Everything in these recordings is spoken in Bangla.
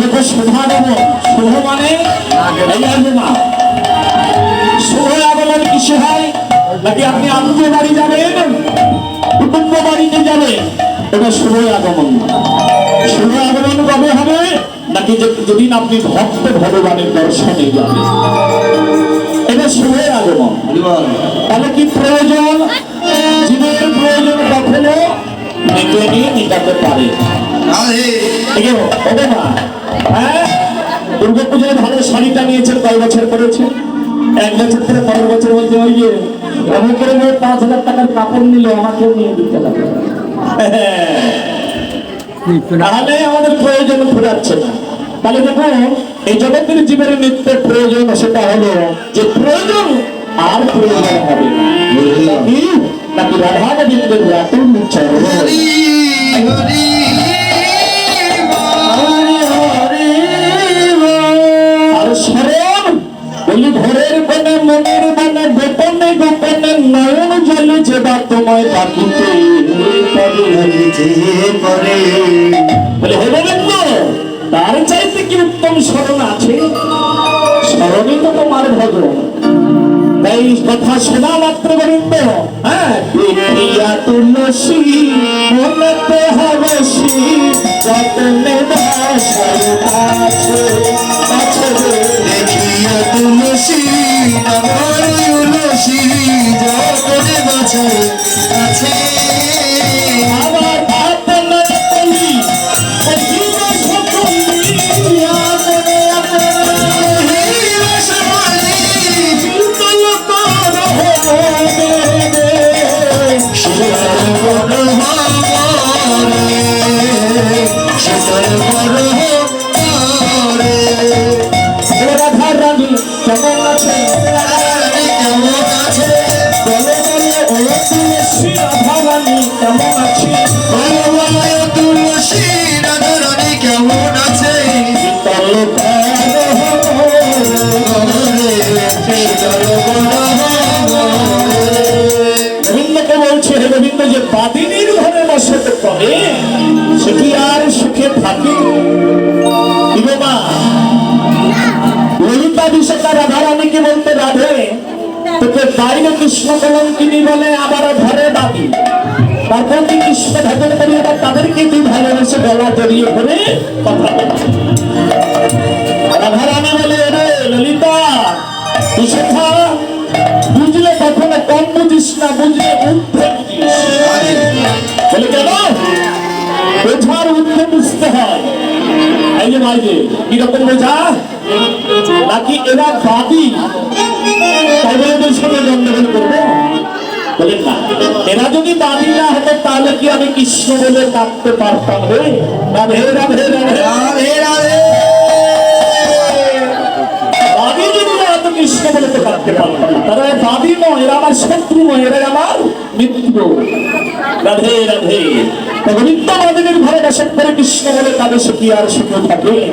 দেখো শোভা দেব শুভ মানে এই শুভ আগমন কিসে হয়? নাকি আপনি আত্মীয় বাড়ি যাবেন? কুটুম্ব বাড়িতে যাবেন এটা শুভ আগমন। শুভ আগমন কবে হবে? নাকি যেদিন আপনি ভক্ত ভগবানের দর্শনে যাবেন। এটা শুভের আগমন। তাহলে কি প্রয়োজন? জীবনের প্রয়োজন কখনো? মেটে মেটাতে পারে। ওকে মা হ্যাঁ? দুর্গা পুজোয় ভালো শাড়িটা নিয়েছেন কয় বছর করেছেন এক বছর করে পরের বছর বলছে ওই যে এমন করে পাঁচ হাজার টাকার কাপড় নিল আমাকেও নিয়ে দিতে লাগবে তাহলে আমাদের প্রয়োজন ফুরাচ্ছে না। তাহলে দেখুন এই জগতের জীবনের নিত্যের প্রয়োজন সেটা হলো যে প্রয়োজন আর প্রয়োজন হবে? নাকি রাধা গোবিন্দের রাতুল চরণ আর স্মরণ বলি ঘরের কোনে মনের মানে গোপনে গোপনে নয়ন জলে যেবা তোমায় ডাকিতে বলে হে গোবিন্দ তার চাইতে কি উত্তম স্মরণ আছে? স্মরণই তো তোমার ভজন। তাই কথা শোনা মাত্র গোবিন্দ। হ্যাঁ তুলসী মনতে তোকে বাইরে কৃষ্ণ কলঙ্কিনী বলে আবার ঘরে দাবি তারপর তুই কৃষ্ণ ভজন করি এবার তাদেরকে তুই ভালোবেসে গলা জড়িয়ে ধরে কথা রাধারানী বলে রে ললিতা, বিশাখা, বুঝলে কখনো কম বুঝিস না বুঝলে বলে, কেন? বোঝার ঊর্ধ্বে বুঝতে হয়। এই যে ভাই যে কীরকম বোঝা? নাকি এরা বাদী? এদের সঙ্গে গন্ডগোল করব। বলেন না। এরা যদি বাদী না হতো তাহলে কি আমি কৃষ্ণ বলে কাঁদতে পারতাম রে? রাধে রাধে রাধে। রাধে রাধে। যদি না হতো কৃষ্ণ বলে তো কাঁদতে পারতাম। তারা বাদী নয় এরা আমার শত্রু নয় এরা আমার মিত্র। রাধে রাধে। গোবিন্দ বাদিনীর ঘরে বসত করে কৃষ্ণ বলে তাদের সে কি আর সুখ থাকে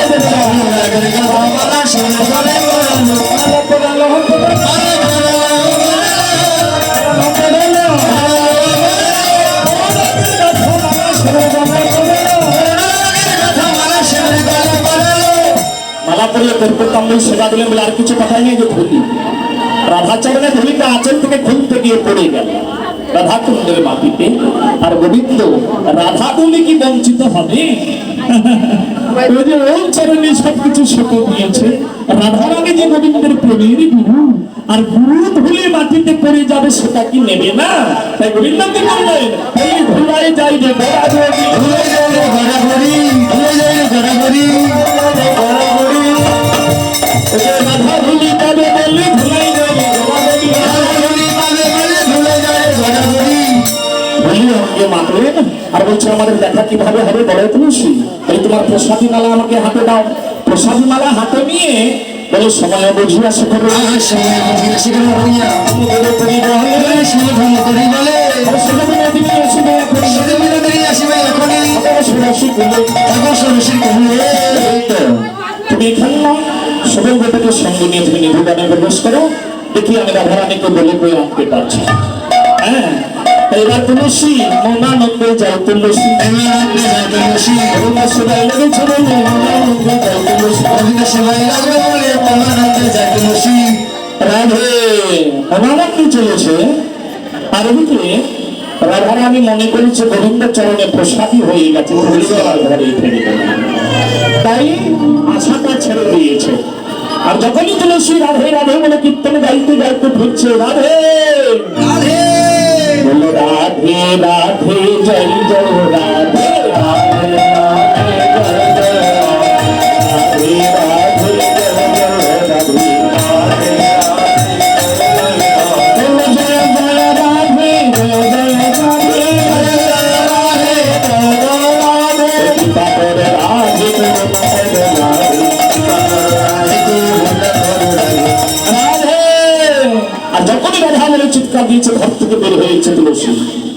তোর করতাম সেবা দিলেন বলে আর কিছু কথাই নেই যে ধুলি রাধাচরণে ধুলিটা আঁচল থেকে খুলতে গিয়ে পড়ে গেল। রাধা কুণ্ডের মাটিতে। আর গোবিন্দ রাধা বলে কি বঞ্চিত হবে? ওই যে চরণে সবকিছু শোক দিয়েছে রাধা রানী যে গোবিন্দের প্রেমের গুরু আর গুরু ধুলে মাটিতে পড়ে যাবে সেটা কি নেবে না? তাই গোবিন্দ কি বললেন এই যাই রে গড়াগড়ি আমাকে মানলেন আর বলছে আমাদের দেখা কীভাবে হবে বলে তুলসী বলে তোমার প্রসাদী মালা আমাকে হাতে দাও। প্রসাদী মালা হাতে নিয়ে বলে সময় বুঝিয়া তুমি এখানে না সবাই বেটাকে সঙ্গে নিয়ে তুমি প্রবেশ করো। দেখি আমি রাধারানীকে বলে কই আনতে পারছি। হ্যাঁ? এবার তুলসী মনানন্দে যাই যাই তুলসী রাধারানী মনে করেছে গোবিন্দ চরণে প্রসাদী হয়ে গেছে ঘরে। তাই আশাটা ছেড়ে দিয়েছে। আর যখনই তুলসী রাধে রাধে বলে কীর্তন গাইতে গাইতে ফিরছে রাধে রাধে। রাধে রাধে জয় জয় রাধে। আর যখনই রাধা বলে চিৎকার দিয়েছে, ঘর থেকে বের হয়েছে তুলসী।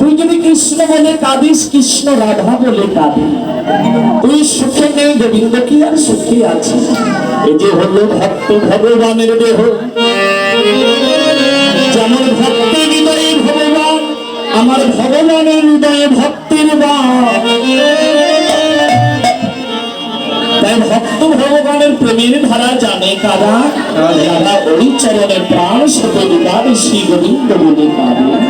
তুই যদি কৃষ্ণ বলে কাঁদিস কৃষ্ণ রাধা বলে কাঁদি। তুই সুখে নেই গোবিন্দ কি আর সুখে আছে? এই যে হলো ভক্ত ভগবানের দেহ। যেমন ভক্তি হৃদয়ে ভগবান আমার ভগবানের হৃদয়ে ভক্তির তাই ভক্ত ভগবানের প্রেমের ধারা জানে কারা? যারা ওই চরণের প্রাণ সাথে বিকার শ্রী গোবিন্দ বলে পাবে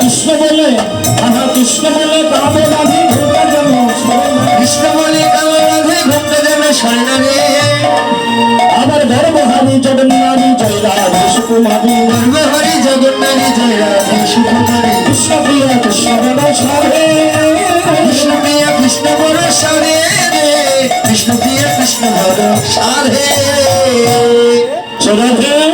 কৃষ্ণ বলে আমার কৃষ্ণ বলে কাঁদে রাধে ঘুমটা যেন কৃষ্ণ আমার গর্বহারি জগন্নাথী জয় রাধে সুকুমারী সারে রাধে